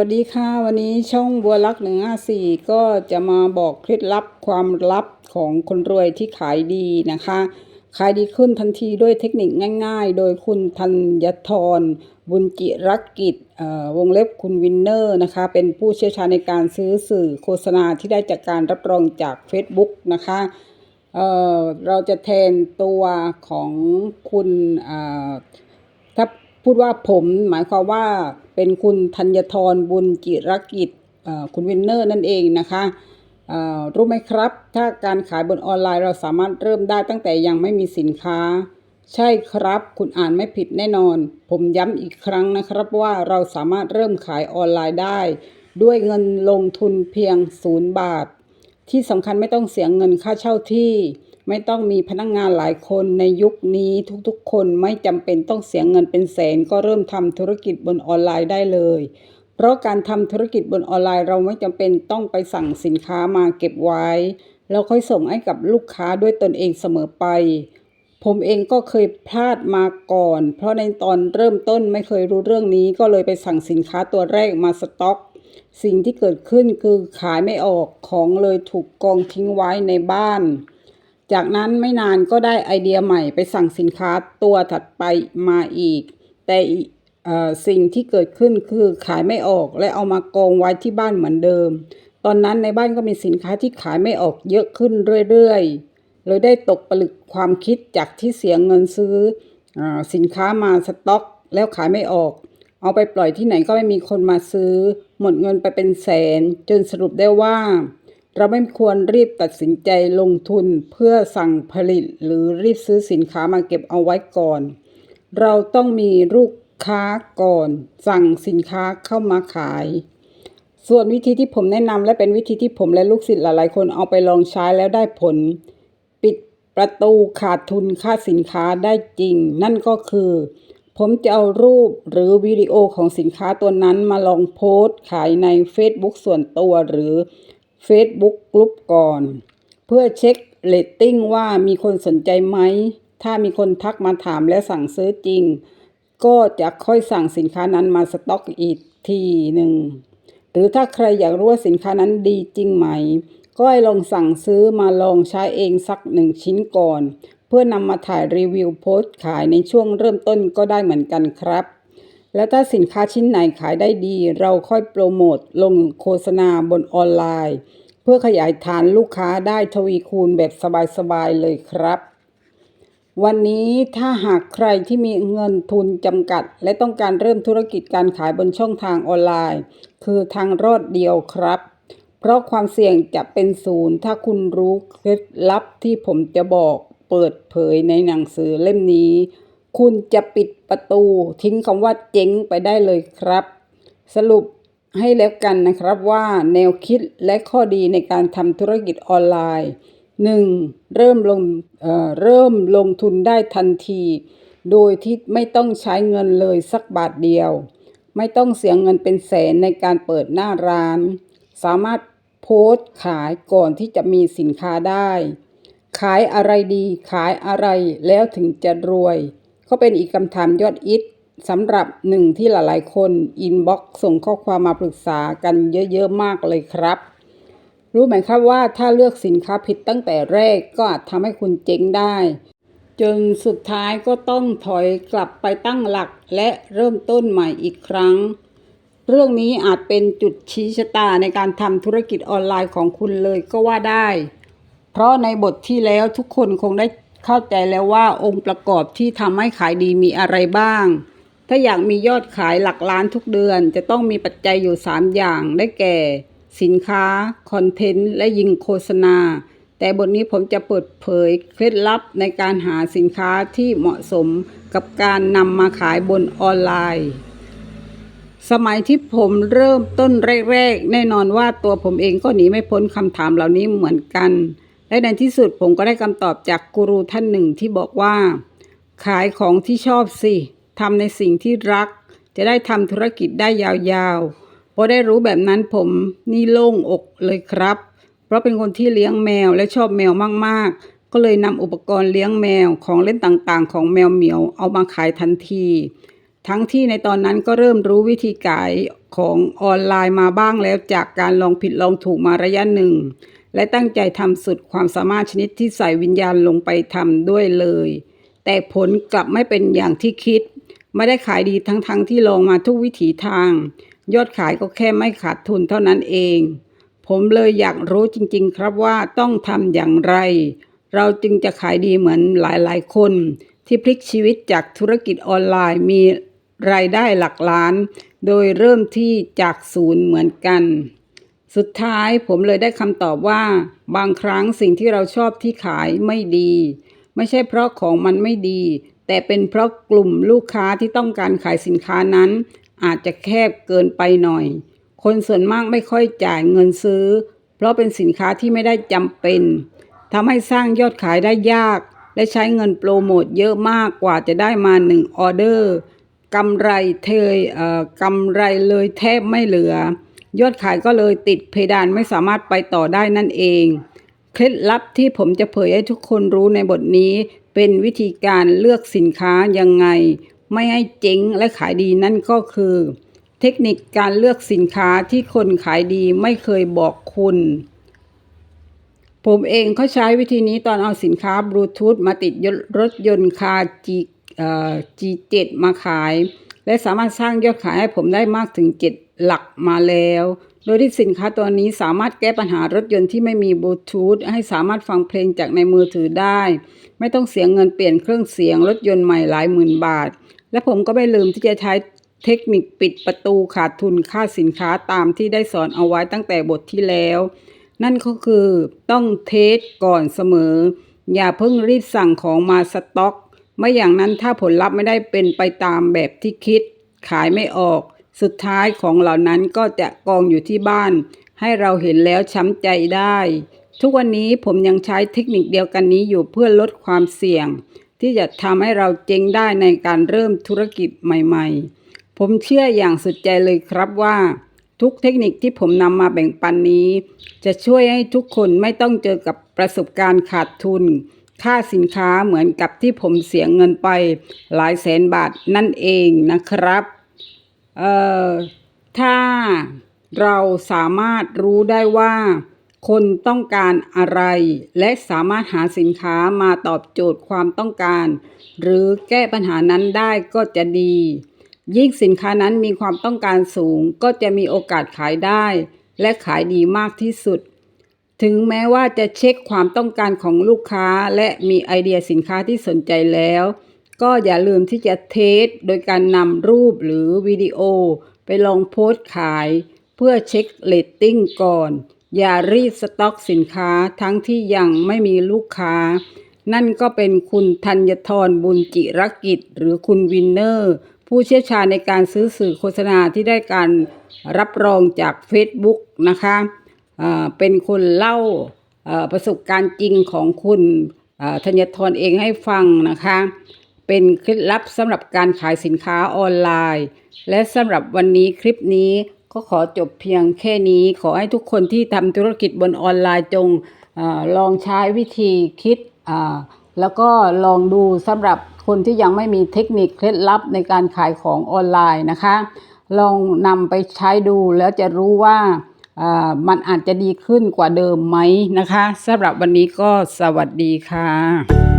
วัสดีค่ะ วันนี้ช่องบัวลักหนึ่งห้าสี่ก็จะมาบอกเคล็ดลับความลับของคนรวยที่ขายดีนะคะ ขายดีขึ้นทันทีด้วยเทคนิคง่ายๆ โดยคุณธัญทรบุญจิรกิจวงเล็บคุณวินเนอร์นะคะ เป็นผู้เชี่ยวชาญในการซื้อสื่อโฆษณาที่ได้จากการรับรองจาก Facebook นะคะเเราจะแทนตัวของคุณ พูดว่าผมหมายความว่าเป็นคุณธัญทรบุญจิรกิจคุณวินเนอร์นั่นเองนะคะรู้ไหมครับ ถ้าการขายบนออนไลน์เราสามารถเริ่มได้ตั้งแต่ยังไม่มีสินค้า ใช่ครับ คุณอ่านไม่ผิดแน่นอน ผมย้ำอีกครั้งนะครับว่าเราสามารถเริ่มขายออนไลน์ได้ ด้วยเงินลงทุนเพียงศูนย์บาท ที่สำคัญไม่ต้องเสียเงินค่าเช่าที่ ไม่ต้องมีพนักงานหลายคนในยุคนี้ทุกๆ คนไม่จำเป็นต้องเสียเงินเป็นแสนก็เริ่มทำธุรกิจบนออนไลน์ได้เลย เพราะการทำธุรกิจบนออนไลน์เราไม่จำเป็นต้องไปสั่งสินค้ามาเก็บไว้ แล้วค่อยส่งให้กับลูกค้าด้วยตนเองเสมอไป ผมเองก็เคยพลาดมาก่อน เพราะในตอนเริ่มต้นไม่เคยรู้เรื่องนี้ก็เลยไปสั่งสินค้าตัวแรกมาสต็อกสิ่งที่เกิดขึ้นคือขายไม่ออกของเลยถูกกองทิ้งไว้ในบ้าน จากนั้นไม่นานก็ได้ไอเดียใหม่ไปสั่งสินค้าตัวถัดไปมาอีก แต่สิ่งที่เกิดขึ้นคือขายไม่ออกและเอามากองไว้ที่บ้านเหมือนเดิม ตอนนั้นในบ้านก็มีสินค้าที่ขายไม่ออกเยอะขึ้นเรื่อยๆ เลยได้ตกผลึกความคิดจากที่เสียเงินซื้ออสินค้ามาสต็อก แล้วขายไม่ออก เอาไปปล่อยที่ไหนก็ไม่มีคนมาซื้อ หมดเงินไปเป็นแสน จนสรุปได้ว่า เราไม่ควรรีบตัดสินใจลงทุนเพื่อสั่งผลิตหรือรีบซื้อสินค้ามาเก็บเอาไว้ก่อน เราต้องมีลูกค้าก่อน สั่งสินค้าเข้ามาขาย ส่วนวิธีที่ผมแนะนำและเป็นวิธีที่ผมและลูกศิษย์หลายๆ คนเอาไปลองใช้แล้วได้ผล ปิดประตูขาดทุนค่าสินค้าได้จริง นั่นก็คือ ผมจะเอารูปหรือวิดีโอของสินค้าตัวนั้นมาลองโพสต์ขายใน Facebook ส่วนตัวหรือ Facebook กลุ่มก่อน เพื่อเช็คเรตติ้งว่ามีคนสนใจไหม ถ้ามีคนทักมาถามและสั่งซื้อจริง ก็จะค่อยสั่งสินค้านั้นมาสต็อกอีกทีหนึ่ง หรือถ้าใครอยากรู้ว่าสินค้านั้นดีจริงไหม ก็ให้ลองสั่งซื้อมาลองใช้เองสักหนึ่งชิ้นก่อน เพื่อนำมาถ่ายรีวิวโพสต์ขายในช่วงเริ่มต้นก็ได้เหมือนกันครับ แล้วถ้าสินค้าชิ้นไหนขายได้ดี เราค่อยโปรโมทลงโฆษณาบนออนไลน์ เพื่อขยายฐานลูกค้าได้ทวีคูณแบบสบายๆเลยครับ วันนี้ถ้าหากใครที่มีเงินทุนจำกัด และต้องการเริ่มธุรกิจการขายบนช่องทางออนไลน์ คือทางรอดเดียวครับ เพราะความเสี่ยงจะเป็นศูนย์ถ้าคุณรู้เคล็ดลับที่ผมจะบอกเปิดเผยในหนังสือเล่มนี้ คุณจะปิดประตูทิ้งคำว่าเจ๊งไปได้เลยครับ สรุปให้แล้วกันนะครับว่าแนวคิดและข้อดีในการทำธุรกิจออนไลน์ 1. เริ่มลงเเริ่มลงทุนได้ทันที โดยที่ไม่ต้องใช้เงินเลยสักบาทเดียว ไม่ต้องเสียเงินเป็นแสนในการเปิดหน้าร้าน สามารถโพสต์ขายก่อนที่จะมีสินค้าได้ ขายอะไรดีขายอะไรแล้วถึงจะรวย ก็เป็นอีกคำถามยอดฮิตสำหรับหนึ่งที่หลายๆ คนอินบ็อกส่งข้อความมาปรึกษากันเยอะๆมากเลยครับ รู้ไหมครับว่าถ้าเลือกสินค้าผิดตั้งแต่แรกก็อาจทำให้คุณเจ๊งได้ จนสุดท้ายก็ต้องถอยกลับไปตั้งหลักและเริ่มต้นใหม่อีกครั้ง เรื่องนี้อาจเป็นจุดชี้ชะตาในการทำธุรกิจออนไลน์ของคุณเลยก็ว่าได้ เพราะในบทที่แล้วทุกคนคงได้ เข้าใจแล้วว่าองค์ประกอบที่ทำให้ขายดีมีอะไรบ้าง ถ้าอยากมียอดขายหลักล้านทุกเดือน จะต้องมีปัจจัยอยู่ 3 อย่างได้แก่ สินค้า คอนเทนต์ และยิงโฆษณา แต่บทนี้ผมจะเปิดเผยเคล็ดลับในการหาสินค้าที่เหมาะสมกับการนำมาขายบนออนไลน์สมัยที่ผมเริ่มต้นแรกๆ แน่นอนว่าตัวผมเองก็หนีไม่พ้นคำถามเหล่านี้เหมือนกัน และในที่สุดผมก็ได้คำตอบจากกูรูท่านหนึ่งที่บอกว่า ขายของที่ชอบสิทำในสิ่งที่รัก จะได้ทำธุรกิจได้ยาวๆพอได้รู้แบบนั้นผมนี่โล่งอกเลยครับ เพราะเป็นคนที่เลี้ยงแมวและชอบแมวมากๆ ก็เลยนำอุปกรณ์เลี้ยงแมวของเล่นต่างๆ ของแมวเหมียวเอามาขายทันที ทั้งที่ในตอนนั้นก็เริ่มรู้วิธีขายของออนไลน์มาบ้างแล้วจากการลองผิดลองถูกมาระยะหนึ่ง และตั้งใจทำสุดความสามารถชนิดที่ใส่วิญญาณลงไปทำด้วยเลย แต่ผลกลับไม่เป็นอย่างที่คิด ไม่ได้ขายดีทั้งๆทที่ลองมาทุกวิถีทาง ยอดขายก็แค่ไม่ขาดทุนเท่านั้นเอง ผมเลยอยากรู้จริงๆ ครับว่าต้องทำอย่างไร เราจึงจะขายดีเหมือนหลายๆ คน ที่พลิกชีวิตจากธุรกิจออนไลน์มีรายได้หลักล้าน โดยเริ่มที่จากศูนย์เหมือนกัน สุดท้ายผมเลยได้คำตอบว่า บางครั้งสิ่งที่เราชอบที่ขายไม่ดี ไม่ใช่เพราะของมันไม่ดี แต่เป็นเพราะกลุ่มลูกค้าที่ต้องการขายสินค้านั้น อาจจะแคบเกินไปหน่อย คนส่วนมากไม่ค่อยจ่ายเงินซื้อ เพราะเป็นสินค้าที่ไม่ได้จำเป็นทำให้สร้างยอดขายได้ยาก และใช้เงินโปรโมทเยอะมากกว่าจะได้มาหนึ่งออเดอร์กำไรเทยเอ่อกำไรเลยแทบไม่เหลือ ยอดขายก็เลยติดเพดานไม่สามารถไปต่อได้นั่นเอง เคล็ดลับที่ผมจะเผยให้ทุกคนรู้ในบทนี้ เป็นวิธีการเลือกสินค้ายังไง ไม่ให้เจ๊งและขายดีนั่นก็คือ เทคนิคการเลือกสินค้าที่คนขายดีไม่เคยบอกคุณ ผมเองก็ใช้วิธีนี้ตอนเอาสินค้าบลูทูธมาติดรถยนต์คา G เอ่อ G7 มาขาย และสามารถสร้างยอดขายให้ผมได้มากถึง7 หลักมาแล้ว โดยที่สินค้าตัวนี้สามารถแก้ปัญหารถยนต์ที่ไม่มีบลูทูธให้สามารถฟังเพลงจากในมือถือได้ ไม่ต้องเสียเงินเปลี่ยนเครื่องเสียงรถยนต์ใหม่หลายหมื่นบาท และผมก็ไม่ลืมที่จะใช้เทคนิคปิดประตูขาดทุนค่าสินค้าตามที่ได้สอนเอาไว้ตั้งแต่บทที่แล้ว นั่นก็คือต้องเทสก่อนเสมอ อย่าเพิ่งรีบสั่งของมาสต็อก ไม่อย่างนั้นถ้าผลลัพธ์ไม่ได้เป็นไปตามแบบที่คิด ขายไม่ออก สุดท้ายของเหล่านั้นก็จะกองอยู่ที่บ้าน ให้เราเห็นแล้วช้ำใจได้ ทุกวันนี้ผมยังใช้เทคนิคเดียวกันนี้อยู่เพื่อลดความเสี่ยง ที่จะทำให้เราเจ๊งได้ในการเริ่มธุรกิจใหม่ ๆ ผมเชื่ออย่างสุดใจเลยครับว่า ทุกเทคนิคที่ผมนำมาแบ่งปันนี้ จะช่วยให้ทุกคนไม่ต้องเจอกับประสบการณ์ขาดทุน ค่าสินค้าเหมือนกับที่ผมเสียเงินไป หลายแสนบาทนั่นเองนะครับ เอ่อถ้าเราสามารถรู้ได้ว่า คนต้องการอะไร และสามารถหาสินค้ามาตอบโจทย์ความต้องการ หรือแก้ปัญหานั้นได้ก็จะดี ยิ่งสินค้านั้นมีความต้องการสูง ก็จะมีโอกาสขายได้ และขายดีมากที่สุด ถึงแม้ว่าจะเช็คความต้องการของลูกค้าและมีไอเดียสินค้าที่สนใจแล้ว ก็อย่าลืมที่จะเทสโดยการนำรูปหรือวิดีโอ ไปลองโพสต์ขาย เพื่อเช็คเรตติ้งก่อน อย่ารีดสต็อกสินค้าทั้งที่ยังไม่มีลูกค้า นั่นก็เป็นคุณธัญทรบุญจิรกิจ หรือคุณวินเนอร์ ผู้เชี่ยวชาญในการซื้อสื่อโฆษณาที่ได้การรับรองจาก Facebook นะคะอ่าเป็นคนเล่าประสบการณ์จริงของคุณธัญทรเองให้ฟังนะคะ เป็นเคล็ดลับสำหรับการขายสินค้าออนไลน์ และสำหรับวันนี้คลิปนี้ก็ขอจบเพียงแค่นี้ ขอให้ทุกคนที่ทำธุรกิจบนออนไลน์จงอลองใช้วิธีคิด แล้วก็ลองดูสำหรับคนที่ยังไม่มีเทคนิคเคล็ดลับในการขายของออนไลน์นะคะ ลองนำไปใช้ดูแล้วจะรู้ว่ามันอาจจะดีขึ้นกว่าเดิมไหมนะคะสำหรับวันนี้ก็สวัสดีค่ะ